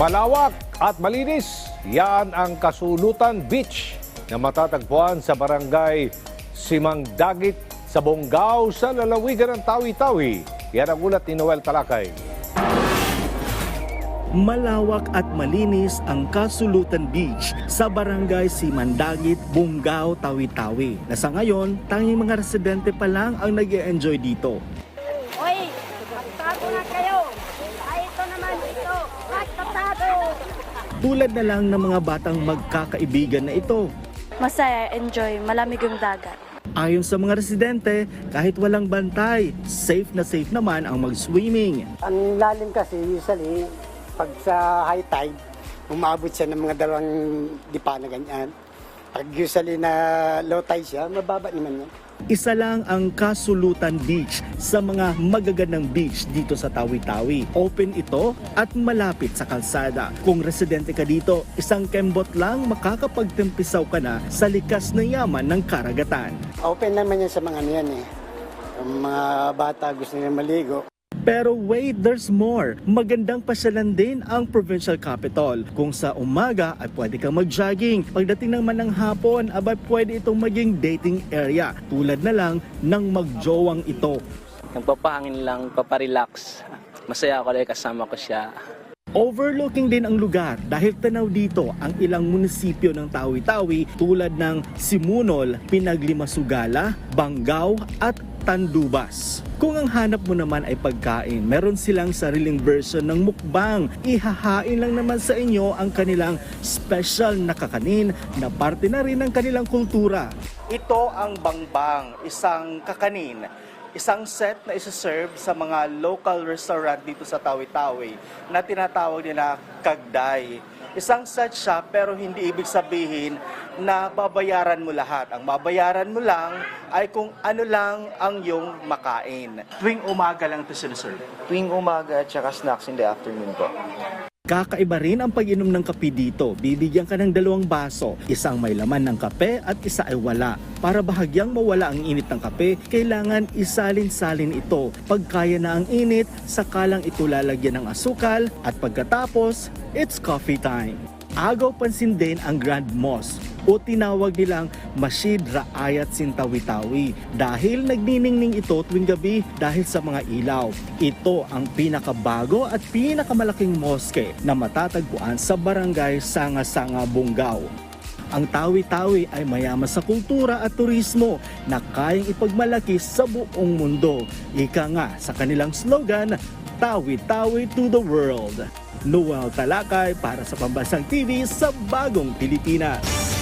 Malawak at malinis, yan ang Kasulutan Beach na matatagpuan sa barangay Simangdagit sa Bonggao sa lalawigan ng Tawi-Tawi. Yan ang ulat ni Noel Talakay. Malawak at malinis ang Kasulutan Beach sa barangay Simandagit, Bunggao, Tawi-Tawi. Na sa ngayon, tanging mga residente pa lang ang nag enjoy dito. Hoy, magtago na kayo. Ay, ito naman ito. Magtatago. Tulad na lang ng mga batang magkakaibigan na ito. Masaya, enjoy, malamig yung dagat. Ayon sa mga residente, kahit walang bantay, safe na safe naman ang mag-swimming. Ang lalim kasi usually pag sa high tide, umabot siya ng mga dalawang dipa na ganyan. Pag usually na low tide siya, mababa naman yan. Isa lang ang Kasulutan Beach sa mga magagandang beach dito sa Tawi-Tawi. Open ito at malapit sa kalsada. Kung residente ka dito, isang kembot lang makakapagtempisaw ka na sa likas na yaman ng karagatan. Open naman yan sa mga ano yan eh. Ang mga bata gusto nila maligo. Pero wait, there's more. Magandang pasyalan din ang provincial capital. Kung sa umaga ay pwede kang mag-jogging. Pagdating naman ng hapon, abay pwede itong maging dating area. Tulad na lang ng magjowang ito. Nagpapahangin lang, paparelax. Masaya ako dahil kasama ko siya. Overlooking din ang lugar dahil tanaw dito ang ilang munisipyo ng Tawi-Tawi tulad ng Simunol, Pinaglimasugala, Banggao at Tandubas. Kung ang hanap mo naman ay pagkain, meron silang sariling version ng mukbang. Ihahain lang naman sa inyo ang kanilang special na kakanin na parte na rin ng kanilang kultura. Ito ang bangbang, isang kakanin isang set na isa-serve sa mga local restaurant dito sa Tawi-Tawi na tinatawag nila kagday. Isang set siya pero hindi ibig sabihin na babayaran mo lahat. Ang babayaran mo lang ay kung ano lang ang iyong makain. Tuwing umaga lang ito sinaserve. Tuwing umaga at saka snacks in the afternoon po. Kakaiba rin ang pag-inom ng kape dito. Bibigyan ka ng dalawang baso. Isang may laman ng kape at isa ay wala. Para bahagyang mawala ang init ng kape, kailangan isalin-salin ito. Pag kaya na ang init, sakalang ito lalagyan ng asukal at pagkatapos, it's coffee time. Agaw pansin din ang Grand Mosque o tinawag nilang Masjid Raayat Sintawi-Tawi dahil nagniningning ito tuwing gabi dahil sa mga ilaw. Ito ang pinakabago at pinakamalaking moske na matatagpuan sa barangay Sanga-Sanga, Bunggao. Ang Tawi-Tawi ay mayaman sa kultura at turismo na kayang ipagmalaki sa buong mundo. Ika nga sa kanilang slogan, Tawi-Tawi to the World. Noel Talakay para sa Pambansang TV sa Bagong Pilipinas.